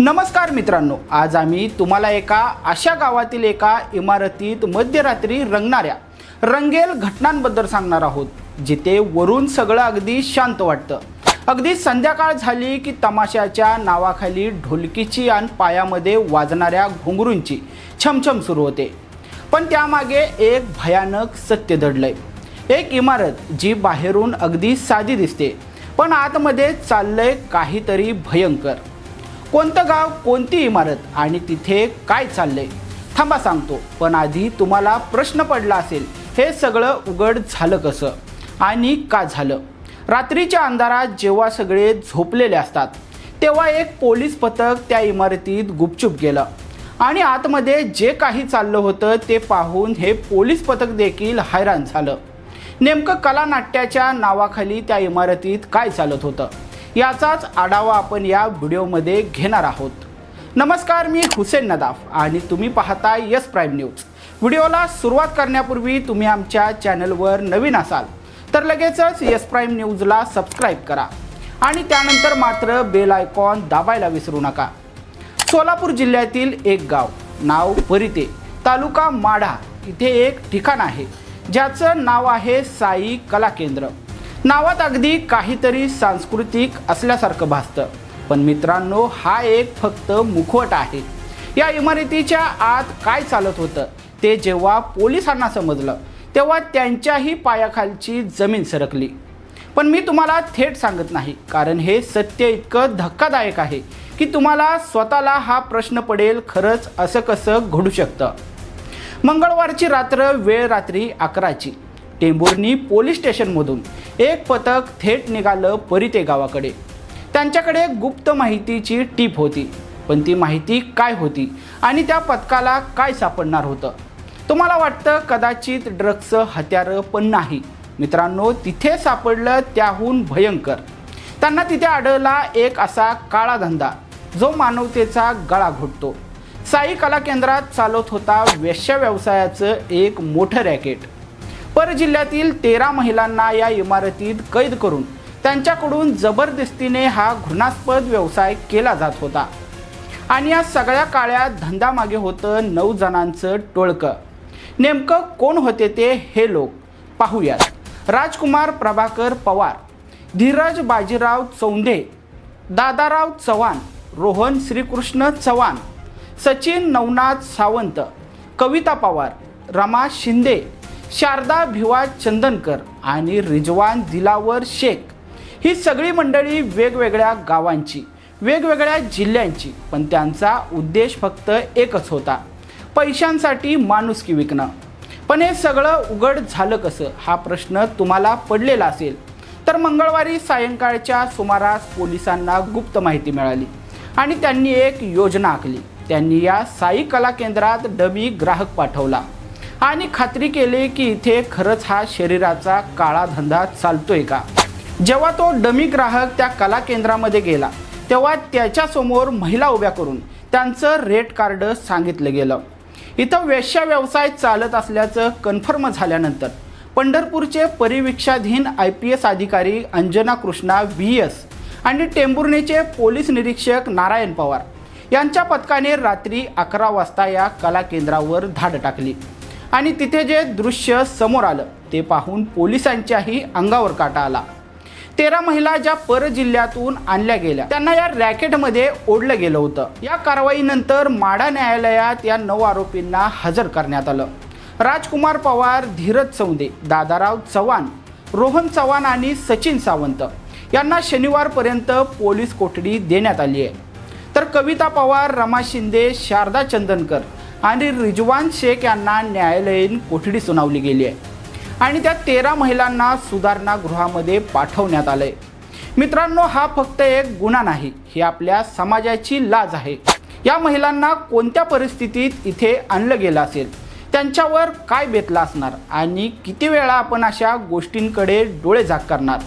नमस्कार मित्रांनो आज आम्ही तुम्हाला एका अशा गावातील एका इमारतीत मध्यरात्री रंगणाऱ्या रंगेल घटनांबद्दल सांगणार आहोत जिथे वरून सगळं अगदी शांत वाटतं. अगदी संध्याकाळ झाली की तमाशाच्या नावाखाली ढोलकीची आणि पायामध्ये वाजणाऱ्या घुंगरूंची छमछम सुरू होते. पण त्यामागे एक भयानक सत्य दडलंय. एक इमारत जी बाहेरून अगदी साधी दिसते पण आतमध्ये चाललंय काहीतरी भयंकर. कोणतं गाव कोणती इमारत आणि तिथे काय चाललंय? थांबा सांगतो पण आधी तुम्हाला प्रश्न पडला असेल हे सगळं उघड झालं कसं? आणि का झालं? रात्रीच्या अंधारात जेव्हा सगळे झोपलेले असतात तेव्हा एक पोलीस पथक त्या इमारतीत गुपचूप गेलं. आणि आतमध्ये जे काही चाललं होतं ते पाहून हे पोलीस पथक देखील हैराण झालं. नेमकं कलानाट्याच्या नावाखाली त्या इमारतीत काय चालत होतं? याचाच आढावा आपण या व्हिडिओमध्ये घेणार आहोत. नमस्कार मी हुसेन नदाफ आणि तुम्ही पाहता यस प्राईम न्यूज. व्हिडिओला सुरुवात करण्यापूर्वी तुम्ही आमच्या चॅनलवर नवीन असाल तर लगेचच यस प्राईम न्यूजला सबस्क्राईब करा आणि त्यानंतर मात्र बेल आयकॉन दाबायला विसरू नका. सोलापूर जिल्ह्यातील एक गाव नाव परिते तालुका माढा इथे एक ठिकाण आहे ज्याचं नाव आहे साई कला केंद्र. नावात अगदी काहीतरी सांस्कृतिक असल्यासारखं भासतं. पण मित्रांनो हा एक फक्त मुखवट आहे. या इमारतीच्या आत काय चालत होतं ते जेव्हा पोलिसांना समजलं तेव्हा त्यांच्याही पायाखालची जमीन सरकली. पण मी तुम्हाला थेट सांगत नाही कारण हे सत्य इतकं धक्कादायक आहे की तुम्हाला स्वतःला हा प्रश्न पडेल खरंच असं कसं घडू शकतं. मंगळवारची रात्र वेळ रात्री अकराची. टेंभुर्णी पोलीस स्टेशनमधून एक पथक थेट निघालं परिते गावाकडे. त्यांच्याकडे गुप्त माहितीची टीप होती. पण ती माहिती काय होती आणि त्या पथकाला काय सापडणार होतं? तुम्हाला वाटतं कदाचित ड्रग्सचं हत्यारं पण नाही. मित्रांनो तिथे सापडलं त्याहून भयंकर. त्यांना तिथे आढळला एक असा काळा धंदा जो मानवतेचा गळा घोटतो. साई कला केंद्रात चालत होता वेश्या व्यवसायाचं एक मोठं रॅकेट. पर जिल्ह्यातील तेरा महिलांना या इमारतीत कैद करून त्यांच्याकडून जबरदस्तीने हा घृणास्पद व्यवसाय केला जात होता. आणि या सगळ्या काळ्या धंद्यामागे होतं नऊ जणांचं टोळकं. नेमकं कोण होते ते हे लोक पाहूयात. राजकुमार प्रभाकर पवार धीरज बाजीराव चौंधे दादाराव चव्हाण रोहन श्रीकृष्ण चव्हाण सचिन नवनाथ सावंत कविता पवार रमा शिंदे शारदा भिवा चंदनकर आणि रिजवान दिलावर शेख. ही सगळी मंडळी वेगवेगळ्या गावांची वेगवेगळ्या जिल्ह्यांची पण त्यांचा उद्देश फक्त एकच होता पैशांसाठी माणुसकी विकणं. पण हे सगळं उघड झालं कसं हा प्रश्न तुम्हाला पडलेला असेल तर मंगळवारी सायंकाळच्या सुमारास पोलिसांना गुप्त माहिती मिळाली आणि त्यांनी एक योजना आखली. त्यांनी या साई कला केंद्रात डबी ग्राहक पाठवला. आणि खात्री केली की इथे खरंच हा शरीराचा काळा धंदा चालतोय का? जेव्हा तो डमी ग्राहक त्या कला केंद्रामध्ये गेला तेव्हा त्याच्यासमोर महिला उभ्या करून त्यांचं रेट कार्ड सांगितलं गेलं. इथं वेश्या व्यवसाय चालत असल्याचं कन्फर्म झाल्यानंतर पंढरपूरचे परिवीक्षाधीन आय पी एस अधिकारी अंजना कृष्णा व्ही एस आणि टेंभुर्णीचे पोलीस निरीक्षक नारायण पवार यांच्या पथकाने रात्री अकरा वाजता या कला केंद्रावर धाड टाकली. आणि तिथे जे दृश्य समोर आलं ते पाहून पोलिसांच्याही अंगावर काटा आला. तेरा महिला ज्या पर जिल्ह्यातून आणल्या गेल्या त्यांना या रॅकेटमध्ये ओढलं गेलं होतं. या कारवाईनंतर माडा न्यायालयात या नऊ आरोपींना हजर करण्यात आलं. राजकुमार पवार धीरज चौंदे दादाराव चव्हाण रोहन चव्हाण आणि सचिन सावंत यांना शनिवारपर्यंत पोलीस कोठडी देण्यात आली आहे. तर कविता पवार रमा शिंदे शारदा चंदनकर आणि रिजवान शेख यांना न्यायालयीन कोठडी सुनावली गेली आहे. आणि त्या तेरा महिलांना सुधारणा गृहामध्ये पाठवण्यात आहे मित्रांनो हा फक्त एक गुन्हा नाही ही आपल्या समाजाची लाज आहे. या महिलांना कोणत्या परिस्थितीत इथे आणलं गेलं असेल? त्यांच्यावर काय बेतला असणार? आणि किती वेळा आपण अशा गोष्टींकडे डोळे झाक करणार?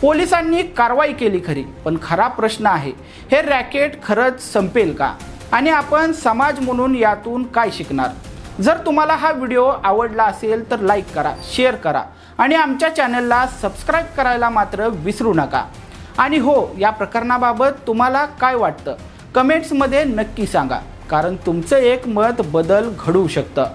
पोलिसांनी कारवाई केली खरी पण खरा प्रश्न आहे हे रॅकेट खरंच संपेल का? आणि आपण समाज म्हणून यातून काय शिकणार? जर तुम्हाला हा व्हिडिओ आवडला असेल तर लाईक करा शेअर करा आणि आमच्या चॅनलला सबस्क्राईब करायला मात्र विसरू नका. आणि हो या प्रकरणाबाबत तुम्हाला काय वाटतं? कमेंट्समध्ये नक्की सांगा कारण तुमचं एक मत बदल घडवू शकतं.